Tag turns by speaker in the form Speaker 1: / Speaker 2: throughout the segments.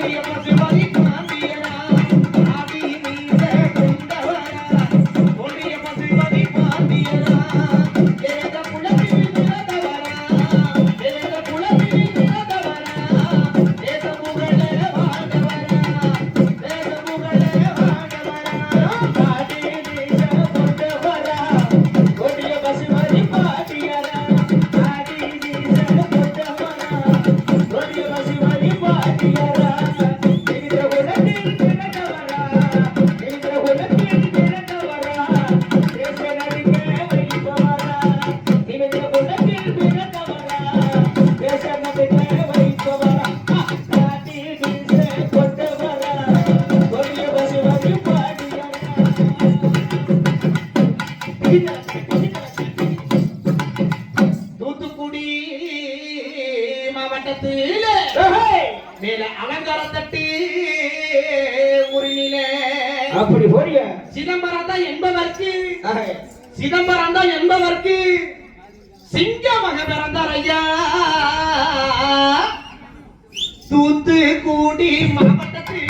Speaker 1: video, I'm gonna do Thoothukudi மாவட்டத்தில் மேல அலங்காரத்தட்டி ஊரினில. அப்படி போறிய சிதம்பரம் தான் என்பதற்கு சிதம்பரம் தான் என்பதற்கு சிங்க மக பிறந்தார் ஐயா. தூத்துக்குடி மாவட்டத்தில்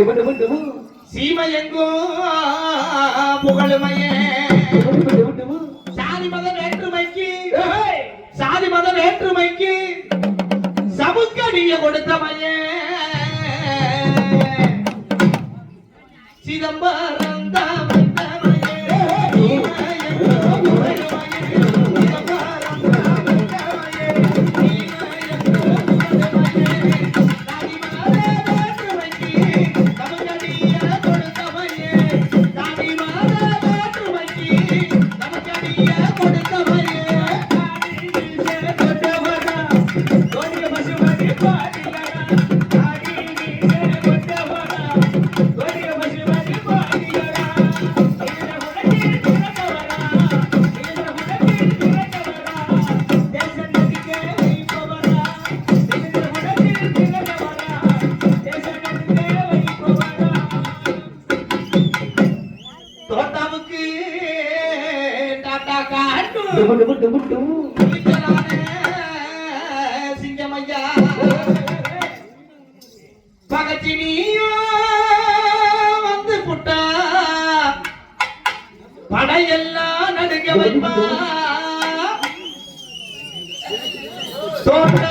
Speaker 2: டுபு டுபு டுபு
Speaker 1: சீமையெங்கோ புகழுமையே. சாதி மத வேற்றுமைக்கு சாதி மத வேற்றுமைக்கு சமுக்கடிய கொடுத்தமையே. சிதம்பரம்
Speaker 2: தாத்தாவுக்கு தாத்தா
Speaker 1: காட்டும் சிங்கமையா பகச்சினியோ வந்து புட்டா. படையெல்லாம் நடுங்க வைப்பா. தோட்டா